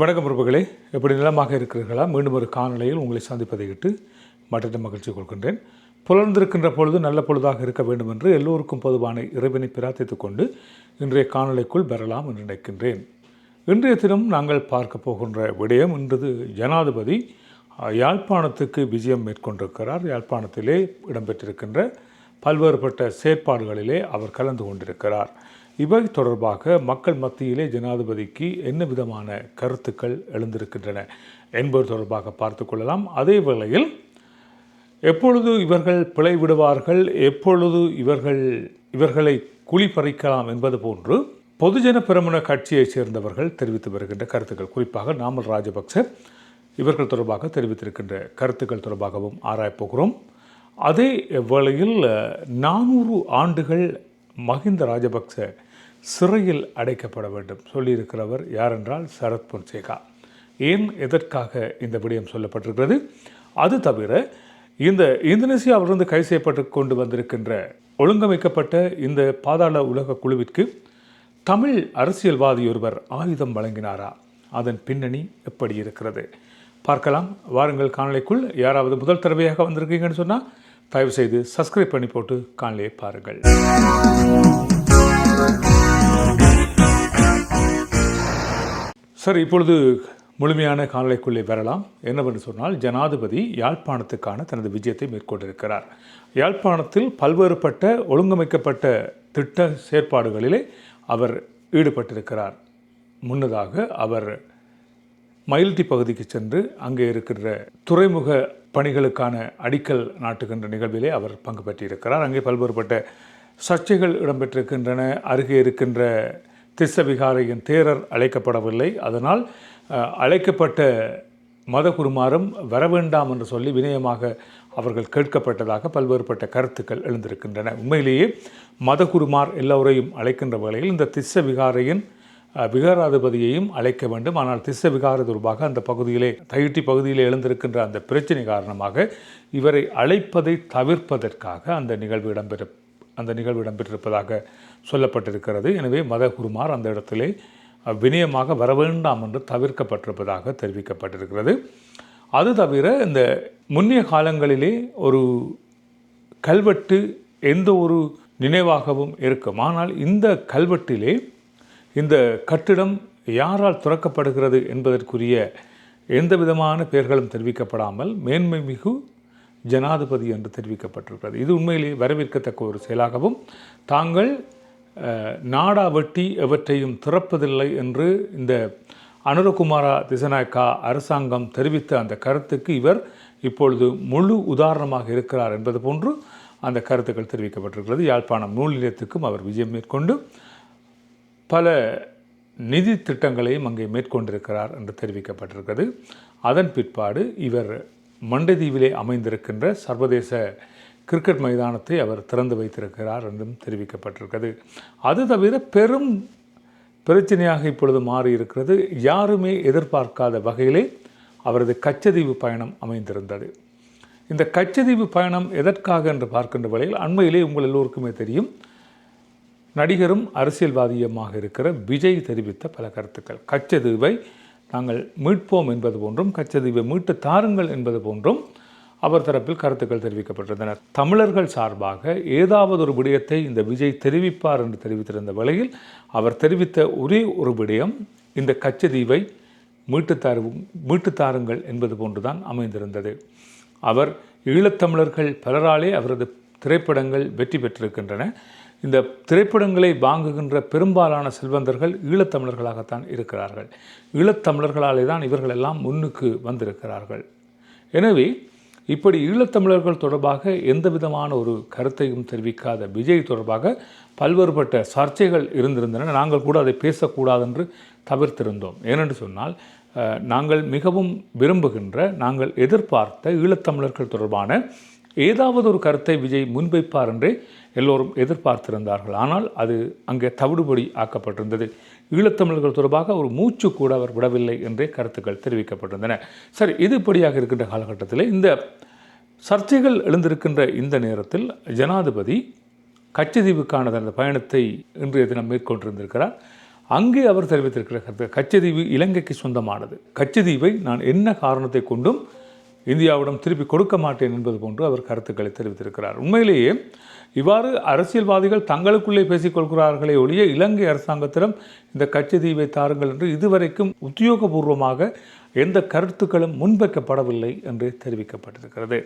வணக்கம் பிரபுகளே எப்படி நிலமாக இருக்கிறீர்களா? மீண்டும் ஒரு காணொலியில் உங்களை சந்திப்பதை இட்டு மற்ற மகிழ்ச்சி கொள்கின்றேன். புலர்ந்திருக்கின்ற பொழுது நல்ல பொழுதாக இருக்க வேண்டும் என்று எல்லோருக்கும் பொதுவான இறைவனை பிரார்த்தித்துக் கொண்டு இன்றைய காணொலிக்குள் பெறலாம் என்று நினைக்கின்றேன். இன்றைய தினம் நாங்கள் பார்க்க போகின்ற விடயம் இன்றது ஜனாதிபதி யாழ்ப்பாணத்துக்கு விஜயம் மேற்கொண்டிருக்கிறார். யாழ்ப்பாணத்திலே இடம்பெற்றிருக்கின்ற பல்வேறுபட்ட செயற்பாடுகளிலே அவர் கலந்து கொண்டிருக்கிறார். இவை தொடர்பாக மக்கள் மத்தியிலே ஜனாதிபதிக்கு என்ன விதமான கருத்துக்கள் எழுந்திருக்கின்றன என்பது தொடர்பாக பார்த்து கொள்ளலாம். அதே வேளையில் எப்பொழுது இவர்கள் பிழை விடுவார்கள் எப்பொழுது இவர்கள் இவர்களை குழி பறிக்கலாம் என்பது போன்று பொதுஜன பெரமுன கட்சியைச் சேர்ந்தவர்கள் தெரிவித்து வருகின்ற கருத்துக்கள். குறிப்பாக நாமல் ராஜபக்ச இவர்கள் தொடர்பாக தெரிவித்திருக்கின்ற கருத்துக்கள் தொடர்பாகவும் ஆராயப்போகிறோம் அதே வேளையில் நானூறு ஆண்டுகள் மஹிந்த ராஜபக்ச சிறையில் அடைக்கப்பட வேண்டும். சொல்லியிருக்கிறவர் யாரென்றால் சரத் பொன்சேகா. ஏன் எதற்காக இந்த விடயம் சொல்லப்பட்டிருக்கிறது? அது தவிர இந்த இந்தோனேசியாவிலிருந்து கைது செய்யப்பட்டு கொண்டு வந்திருக்கின்ற ஒழுங்கமைக்கப்பட்ட இந்த பாதாள உலக குழுவிற்கு தமிழ் அரசியல்வாதி ஒருவர் ஆயுதம் வழங்கினாரா? அதன் பின்னணி எப்படி இருக்கிறது? பார்க்கலாம். வாருங்கள் காணொலிக்குள் யாராவது முதல் தடவையாக வந்திருக்கீங்கன்னு சொன்னால் தயவுசெய்து சப்ஸ்கிரைப் பண்ணி போட்டு காணொலியை பாருங்கள். சார் இப்பொழுது முழுமையான காணொளிக்குள்ளே வரலாம். என்னவென்று சொன்னால் ஜனாதிபதி யாழ்ப்பாணத்துக்கான தனது விஜயத்தை மேற்கொண்டிருக்கிறார். யாழ்ப்பாணத்தில் பல்வேறுபட்ட ஒழுங்கமைக்கப்பட்ட திட்ட செயற்பாடுகளிலே அவர் ஈடுபட்டிருக்கிறார். முன்னதாக அவர் மயில்டி பகுதிக்கு சென்று அங்கே இருக்கின்ற துறைமுக பணிகளுக்கான அடிக்கல் நாட்டுகின்ற நிகழ்விலே அவர் பங்கு பெற்றிருக்கிறார். அங்கே பல்வேறுபட்ட சர்ச்சைகள் இடம்பெற்றிருக்கின்றன. அருகே இருக்கின்ற திஸ்ஸவிகாரையின் தேரர் அழைக்கப்படவில்லை. அதனால் அழைக்கப்பட்ட மதகுருமாரும் வர வேண்டாம் என்று சொல்லி வினயமாக அவர்கள் கேட்கப்பட்டதாக பல்வேறுபட்ட கருத்துக்கள் எழுந்திருக்கின்றன. உண்மையிலேயே மதகுருமார் எல்லோரையும் அழைக்கின்ற வேளையில் இந்த திஸ்ஸ விகாரையின் விகாராதிபதியையும் அழைக்க வேண்டும். ஆனால் திஸ்ஸ விகார தொடர்பாக அந்த பகுதியிலே தயிட்டி பகுதியிலே எழுந்திருக்கின்ற அந்த பிரச்சனை காரணமாக இவரை அழைப்பதை தவிர்ப்பதற்காக அந்த நிகழ்வு இடம்பெற அந்த நிகழ்வு இடம்பெற்றிருப்பதாக சொல்லப்பட்டிருக்கிறது. எனவே மதகுருமார் அந்த இடத்திலே வினயமாக வர வேண்டாம் என்று தவிர்க்கப்பட்டிருப்பதாக தெரிவிக்கப்பட்டிருக்கிறது. அது தவிர இந்த முன்னைய காலங்களிலே ஒரு கல்வெட்டு எந்த ஒரு நினைவாகவும் இருக்கும். ஆனால் இந்த கல்வெட்டிலே இந்த கட்டிடம் யாரால் துறக்கப்படுகிறது என்பதற்குரிய எந்த விதமான பெயர்களும் தெரிவிக்கப்படாமல் மேன்மை மிகு ஜனாதிபதி என்று தெரிவிக்கப்பட்டிருக்கிறது. இது உண்மையிலேயே வரவேற்கத்தக்க ஒரு செயலாகவும் தாங்கள் நாடா வெட்டி எவற்றையும் திறப்பதில்லை என்று இந்த அனுரகுமாரா திசநாயக்கா அரசாங்கம் தெரிவித்த அந்த கருத்துக்கு இவர் இப்பொழுது முழு உதாரணமாக இருக்கிறார் என்பது போன்று அந்த கருத்துக்கள் தெரிவிக்கப்பட்டிருக்கிறது. யாழ்ப்பாணம் நூல் நிலையத்துக்கும் அவர் விஜயம் மேற்கொண்டு பல நிதி திட்டங்களையும் அங்கே மேற்கொண்டிருக்கிறார் என்று தெரிவிக்கப்பட்டிருக்கிறது. அதன் பிற்பாடு இவர் மண்டதீவிலே அமைந்திருக்கின்ற சர்வதேச கிரிக்கெட் மைதானத்தை அவர் திறந்து வைத்திருக்கிறார் என்றும் தெரிவிக்கப்பட்டிருக்கிறது. அது தவிர பெரும் பிரச்சனையாக இப்பொழுது மாறி இருக்கிறது யாருமே எதிர்பார்க்காத வகையிலே அவரது கச்சதீவு பயணம் அமைந்திருந்தது. இந்த கச்சதீவு பயணம் எதற்காக என்று பார்க்கின்ற வகையில் அண்மையிலே உங்கள் எல்லோருக்குமே தெரியும். நடிகரும் அரசியல்வாதியுமாக இருக்கிற விஜய் தெரிவித்த பல கருத்துக்கள். கச்சதீவை நாங்கள் மீட்போம் என்பது போன்றும் கச்சதீவை மீட்டு தாருங்கள் என்பது போன்றும் அவர் தரப்பில் கருத்துக்கள் தெரிவிக்கப்பட்டிருந்தன தமிழர்கள் சார்பாக ஏதாவது ஒரு விடயத்தை இந்த விஜய் தெரிவிப்பார் என்று தெரிவித்திருந்த வேளையில் அவர் தெரிவித்த ஒரே ஒரு விடயம் இந்த கச்சதீவை மீட்டுத்தாரு மீட்டுத்தாருங்கள் என்பது போன்றுதான் அமைந்திருந்தது. அவர் ஈழத்தமிழர்கள் பலராலே அவரது திரைப்படங்கள் வெற்றி பெற்றிருக்கின்றன. இந்த திரைப்படங்களை வாங்குகின்ற பெரும்பாலான செல்வந்தர்கள் ஈழத்தமிழர்களாகத்தான் இருக்கிறார்கள். ஈழத்தமிழர்களாலே தான் இவர்கள் எல்லாம் முன்னுக்கு வந்திருக்கிறார்கள். எனவே இப்படி ஈழத்தமிழர்கள் தொடர்பாக எந்த விதமான ஒரு கருத்தையும் தெரிவிக்காத விஜய் தொடர்பாக பல்வேறுபட்ட சர்ச்சைகள் இருந்திருந்தன. நாங்கள் கூட அதை பேசக்கூடாது என்று தவிர்த்திருந்தோம். ஏனென்று சொன்னால் நாங்கள் மிகவும் விரும்புகின்ற நாங்கள் எதிர்பார்த்த ஈழத்தமிழர்கள் தொடர்பான ஏதாவது ஒரு கருத்தை விஜய் முன்வைப்பார் என்றே எல்லோரும் எதிர்பார்த்திருந்தார்கள். ஆனால் அது அங்கே தவிடுபடி ஆக்கப்பட்டிருந்தது. ஈழத்தமிழர்கள் தொடர்பாக ஒரு மூச்சு கூட அவர் விடவில்லை என்றே கருத்துக்கள் தெரிவிக்கப்பட்டிருந்தன. சரி இதுபடியாக இருக்கின்ற காலகட்டத்தில் இந்த சர்ச்சைகள் எழுந்திருக்கின்ற இந்த நேரத்தில் ஜனாதிபதி கச்சதீவுக்கான தனது பயணத்தை இன்றைய தினம் மேற்கொண்டிருந்திருக்கிறார். அங்கே அவர் தெரிவித்திருக்கிற கருத்து கச்சதீவு இலங்கைக்கு சொந்தமானது. கச்சதீவை நான் என்ன காரணத்தை கொண்டும் இந்தியாவிடம் திருப்பி கொடுக்க மாட்டேன் என்பது போன்று அவர் கருத்துக்களை தெரிவித்திருக்கிறார். உண்மையிலேயே இவ்வாறு அரசியல்வாதிகள் தங்களுக்குள்ளே பேசிக்கொள்கிறார்களே ஒழிய இலங்கை அரசாங்கத்திடம் இந்த கச்சதீவை தாருங்கள் என்று இதுவரைக்கும் உத்தியோகபூர்வமாக எந்த கருத்துக்களும் முன்வைக்கப்படவில்லை என்று தெரிவிக்கப்பட்டிருக்கிறது.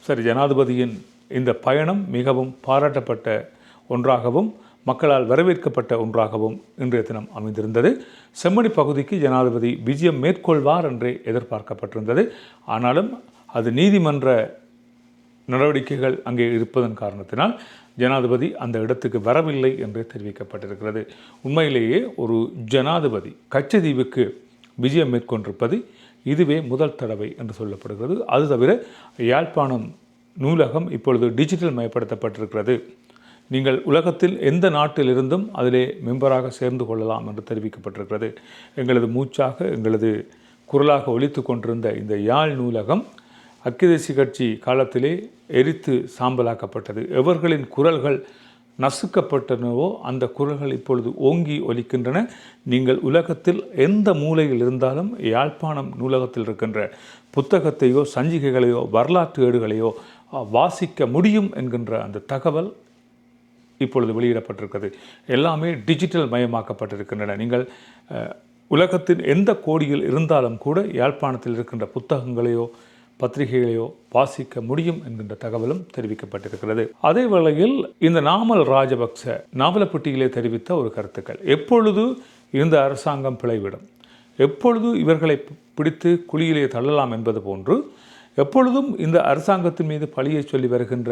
சரி ஜனாதிபதியின் இந்த பயணம் மிகவும் பாராட்டப்பட்ட ஒன்றாகவும் மக்களால் வரவேற்கப்பட்ட ஒன்றாகவும் இன்றைய தினம் அமைந்திருந்தது. செம்மணி பகுதிக்கு ஜனாதிபதி விஜயம் மேற்கொள்வார் என்றே எதிர்பார்க்கப்பட்டிருந்தது. ஆனாலும் அது நீதிமன்ற நடவடிக்கைகள் அங்கே இருப்பதன் காரணத்தினால் ஜனாதிபதி அந்த இடத்துக்கு வரவில்லை என்று தெரிவிக்கப்பட்டிருக்கிறது. உண்மையிலேயே ஒரு ஜனாதிபதி கச்சதீவுக்கு விஜயம் மேற்கொண்டிருப்பது இதுவே முதல் தடவை என்று சொல்லப்படுகிறது. அது தவிர யாழ்ப்பாணம் நூலகம் இப்பொழுது டிஜிட்டல் மயப்படுத்தப்பட்டிருக்கிறது. நீங்கள் உலகத்தில் எந்த நாட்டிலிருந்தும் அதிலே மெம்பராக சேர்ந்து கொள்ளலாம் என்று தெரிவிக்கப்பட்டிருக்கிறது. எங்களது மூச்சாக எங்களது குரலாக ஒழித்து கொண்டிருந்த இந்த யாழ் நூலகம் அக்கிதேசி கட்சி காலத்திலே எரித்து சாம்பலாக்கப்பட்டது. எவர்களின் குரல்கள் நசுக்கப்பட்டனவோ அந்த குரல்கள் இப்பொழுது ஓங்கி ஒலிக்கின்றன. நீங்கள் உலகத்தில் எந்த மூலையில் இருந்தாலும் யாழ்ப்பாணம் நூலகத்தில் இருக்கின்ற புத்தகத்தையோ சஞ்சிகைகளையோ வரலாற்று ஏடுகளையோ வாசிக்க முடியும் என்கின்ற அந்த தகவல் இப்பொழுது வெளியிடப்பட்டிருக்கிறது. எல்லாமே டிஜிட்டல் மயமாக்கப்பட்டிருக்கின்றன நீங்கள் உலகத்தின் எந்த கோடியில் இருந்தாலும் கூட யாழ்ப்பாணத்தில் இருக்கின்ற புத்தகங்களையோ பத்திரிகைகளையோ வாசிக்க முடியும் என்கின்ற தகவலும் தெரிவிக்கப்பட்டிருக்கிறது. அதே வேளையில் இந்த நாமல் ராஜபக்ச நாவலப்பட்டியிலே தெரிவித்த ஒரு கருத்துக்கள். எப்பொழுது இந்த அரசாங்கம் பிழைவிடும்? எப்பொழுது இவர்களை பிடித்து குழியிலே தள்ளலாம் என்பது போன்று எப்பொழுதும் இந்த அரசாங்கத்தின் மீது பழியை சொல்லி வருகின்ற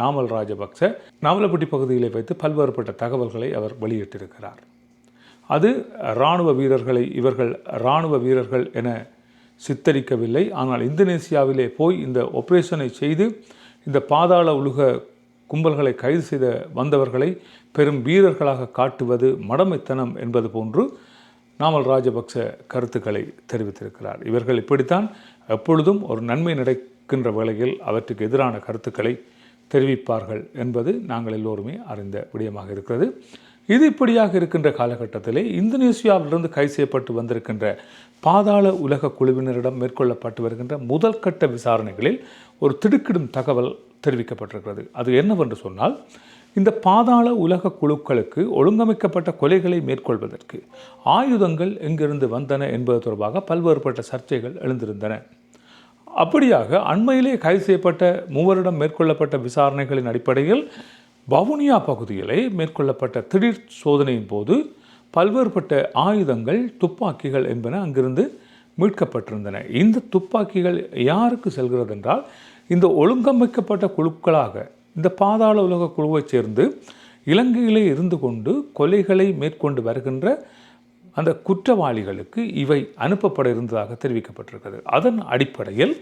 நாமல் ராஜபக்ச நாவலப்பட்டி பகுதியிலே வைத்து பல்வேறுபட்ட தகவல்களை அவர் வெளியிட்டிருக்கிறார். அது இராணுவ வீரர்களை இவர்கள் இராணுவ வீரர்கள் என சித்தரிக்கவில்லை. ஆனால் இந்தோனேசியாவிலே போய் இந்த ஒப்ரேஷனை செய்து இந்த பாதாள உலக கும்பல்களை கைது செய்த வந்தவர்களை பெரும் வீரர்களாக காட்டுவது மடமைத்தனம் என்பது போன்று நாமல் ராஜபக்ச கருத்துக்களை தெரிவித்திருக்கிறார். இவர்கள் இப்படித்தான் எப்பொழுதும் ஒரு நன்மை நடக்கின்ற வேளையில் அவற்றுக்கு எதிரான கருத்துக்களை தெரிவிப்பார்கள் என்பது நாங்கள் எல்லோருமே அறிந்த விடயமாக இருக்கிறது. இது இப்படியாக இருக்கின்ற காலகட்டத்திலே இந்தோனேசியாவிலிருந்து கை செய்யப்பட்டு வந்திருக்கின்ற பாதாள உலக குழுவினரிடம் மேற்கொள்ளப்பட்டு வருகின்ற முதல் கட்ட விசாரணைகளில் ஒரு திடுக்கிடும் தகவல் தெரிவிக்கப்பட்டிருக்கிறது. அது என்னவென்று சொன்னால் இந்த பாதாள உலக குழுக்களுக்கு ஒழுங்கமைக்கப்பட்ட கொலைகளை மேற்கொள்வதற்கு ஆயுதங்கள் எங்கிருந்து வந்தன என்பது தொடர்பாக பல்வேறுபட்ட சர்ச்சைகள் எழுந்திருந்தன. அப்படியாக அண்மையிலே கைது செய்யப்பட்ட மூவரிடம் மேற்கொள்ளப்பட்ட விசாரணைகளின் அடிப்படையில் வவுனியா பகுதியிலே மேற்கொள்ளப்பட்ட திடீர் சோதனையின் போது பல்வேறுபட்ட ஆயுதங்கள் துப்பாக்கிகள் என்பன அங்கிருந்து மீட்கப்பட்டிருந்தன. இந்த துப்பாக்கிகள் யாருக்கு செல்கிறது என்றால் இந்த ஒழுங்கமைக்கப்பட்ட குழுக்களாக இந்த பாதாள உலக குழுவைச் சேர்ந்து இலங்கையிலே இருந்து கொண்டு கொலைகளை மேற்கொண்டு வருகின்ற அந்த குற்றவாளிகளுக்கு இவை அனுப்பப்பட இருந்ததாக தெரிவிக்கப்பட்டிருக்கிறது. அதன் அடிப்படையில்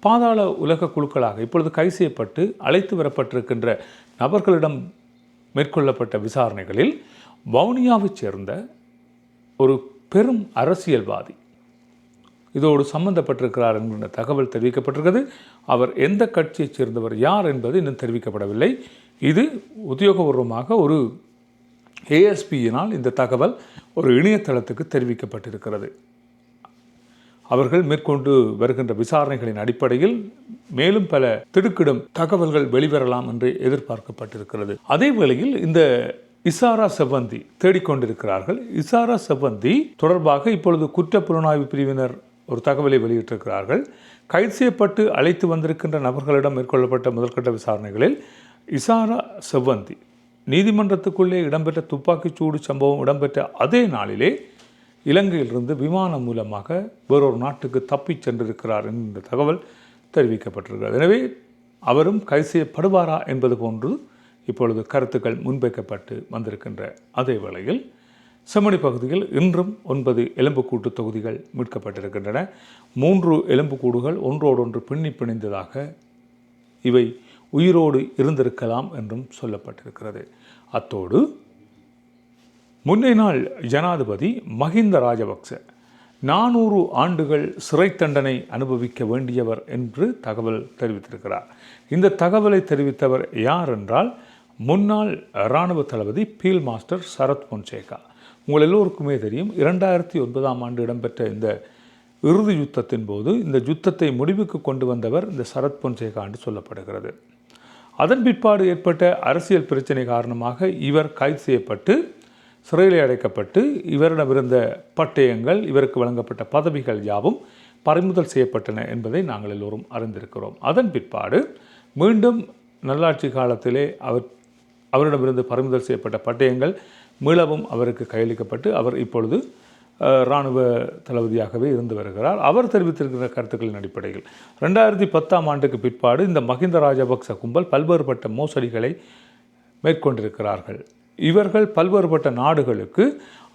பாதாள உலக குழுக்களாக இப்பொழுது கை செய்யப்பட்டு அழைத்து வரப்பட்டிருக்கின்ற நபர்களிடம் மேற்கொள்ளப்பட்ட விசாரணைகளில் வவுனியாவைச் சேர்ந்த ஒரு பெரும் அரசியல்வாதி இதோடு சம்பந்தப்பட்டிருக்கிறார் என்கின்ற தகவல் தெரிவிக்கப்பட்டிருக்கிறது. அவர் எந்த கட்சியைச் சேர்ந்தவர் யார் என்பது இன்னும் தெரிவிக்கப்படவில்லை. இது உத்தியோகபூர்வமாக ஒரு ஏஎஸ்பியினால் இந்த தகவல் ஒரு இணையதளத்துக்கு தெரிவிக்கப்பட்டிருக்கிறது. அவர்கள் மேற்கொண்டு வருகின்ற விசாரணைகளின் அடிப்படையில் மேலும் பல திடுக்கிடும் தகவல்கள் வெளிவரலாம் என்று எதிர்பார்க்கப்பட்டிருக்கிறது. அதே வேளையில் இந்த இசாரா செவ்வந்தி தேடிக்கொண்டிருக்கிறார்கள். இசாரா செவ்வந்தி தொடர்பாக இப்பொழுது குற்ற புலனாய்வு பிரிவினர் ஒரு தகவலை வெளியிட்டிருக்கிறார்கள். கைது செய்யப்பட்டு அழைத்து வந்திருக்கின்ற நபர்களிடம் மேற்கொள்ளப்பட்ட முதற்கட்ட விசாரணைகளில் இசாரா செவ்வந்தி நீதிமன்றத்துக்குள்ளே இடம்பெற்ற துப்பாக்கிச்சூடு சம்பவம் இடம்பெற்ற அதே நாளிலே இலங்கையிலிருந்து விமானம் மூலமாக வேறொரு நாட்டுக்கு தப்பிச் சென்றிருக்கிறார் என்ற தகவல் தெரிவிக்கப்பட்டிருக்கிறது. எனவே அவரும் கைது செய்யப்படுவாரா என்பது போன்று இப்பொழுது கருத்துக்கள் முன்வைக்கப்பட்டு வந்திருக்கின்ற அதே வேளையில் செம்மணி பகுதியில் இன்றும் ஒன்பது எலும்புக்கூட்டு தொகுதிகள் மீட்கப்பட்டிருக்கின்றன. மூன்று எலும்புக்கூடுகள் ஒன்றோடொன்று பின்னி பிணைந்ததாக இவை உயிரோடு இருந்திருக்கலாம் என்றும் சொல்லப்பட்டிருக்கிறது. அத்தோடு முன்னை நாள் ஜனாதிபதி மஹிந்த ராஜபக்ச நானூறு ஆண்டுகள் சிறை தண்டனை அனுபவிக்க வேண்டியவர் என்று தகவல் தெரிவித்திருக்கிறார். இந்த தகவலை தெரிவித்தவர் யார் என்றால் முன்னாள் இராணுவ தளபதி பீல் மாஸ்டர் சரத் பொன்சேகா. உங்கள் எல்லோருக்குமே தெரியும் இரண்டாயிரத்தி ஒன்பதாம் ஆண்டு இடம்பெற்ற இந்த இறுதி யுத்தத்தின் போது இந்த யுத்தத்தை முடிவுக்கு கொண்டு வந்தவர் இந்த சரத் பொன்சேகா என்று சொல்லப்படுகிறது. அதன் பிற்பாடு ஏற்பட்ட அரசியல் பிரச்சனை காரணமாக இவர் கைது செய்யப்பட்டு சிறையில் அடைக்கப்பட்டு இவரிடமிருந்த பட்டயங்கள் இவருக்கு வழங்கப்பட்ட பதவிகள் யாவும் பறிமுதல் செய்யப்பட்டன என்பதை நாங்கள் எல்லோரும் அறிந்திருக்கிறோம். அதன் பிற்பாடு மீண்டும் நல்லாட்சி காலத்திலே அவர் அவரிடமிருந்து பறிமுதல் செய்யப்பட்ட பட்டயங்கள் மீளவும் அவருக்கு கையளிக்கப்பட்டு அவர் இப்பொழுது இராணுவ தளபதியாகவே இருந்து வருகிறார். அவர் தெரிவித்திருக்கிற கருத்துக்களின் அடிப்படையில். ரெண்டாயிரத்தி பத்தாம் ஆண்டுக்கு பிற்பாடு இந்த மஹிந்த ராஜபக்ச கும்பல் பல்வேறுபட்ட மோசடிகளை மேற்கொண்டிருக்கிறார்கள். இவர்கள் பல்வேறுபட்ட நாடுகளுக்கு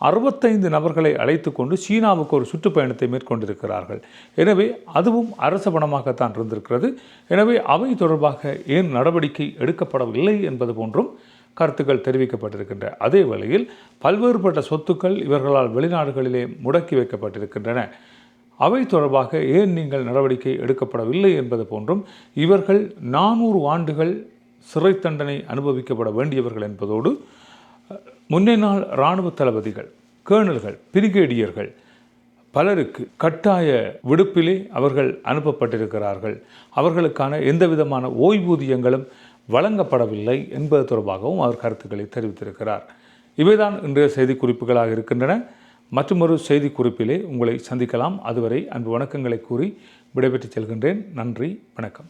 அறுபத்தைந்து நபர்களை அழைத்து கொண்டு சீனாவுக்கு ஒரு சுற்றுப்பயணத்தை மேற்கொண்டிருக்கிறார்கள். எனவே அதுவும் அரச பணமாகத்தான் இருந்திருக்கிறது. எனவே அவை தொடர்பாக ஏன் நடவடிக்கை எடுக்கப்படவில்லை என்பது போன்றும் கருத்துக்கள் தெரிவிக்கப்பட்டிருக்கின்ற அதே வேளையில் பல்வேறுபட்ட சொத்துக்கள் இவர்களால் வெளிநாடுகளிலே முடக்கி வைக்கப்பட்டிருக்கின்றன. அவை தொடர்பாக ஏன் நீங்கள் நடவடிக்கை எடுக்கப்படவில்லை என்பது போன்றும் இவர்கள் நானூறு ஆண்டுகள் சிறை தண்டனை அனுபவிக்கப்பட வேண்டியவர்கள் என்பதோடு முன்னே நாள் இராணுவ தளபதிகள் கேர்னல்கள் பிரிகேடியர்கள் பலருக்கு கட்டாய விடுப்பிலே அவர்கள் அனுப்பப்பட்டிருக்கிறார்கள். அவர்களுக்கான எந்த விதமான ஓய்வூதியங்களும் வழங்கப்படவில்லை என்பது தொடர்பாகவும் அவர் கருத்துக்களை தெரிவித்திருக்கிறார். இவைதான் இன்றைய செய்தி குறிப்புகளாக இருக்கின்றன. மற்றொரு செய்தி குறிப்பிலே உங்களை சந்திக்கலாம். அதுவரை அன்பு வணக்கங்களை கூறி விடைபெற்றுச் செல்கின்றேன். நன்றி வணக்கம்.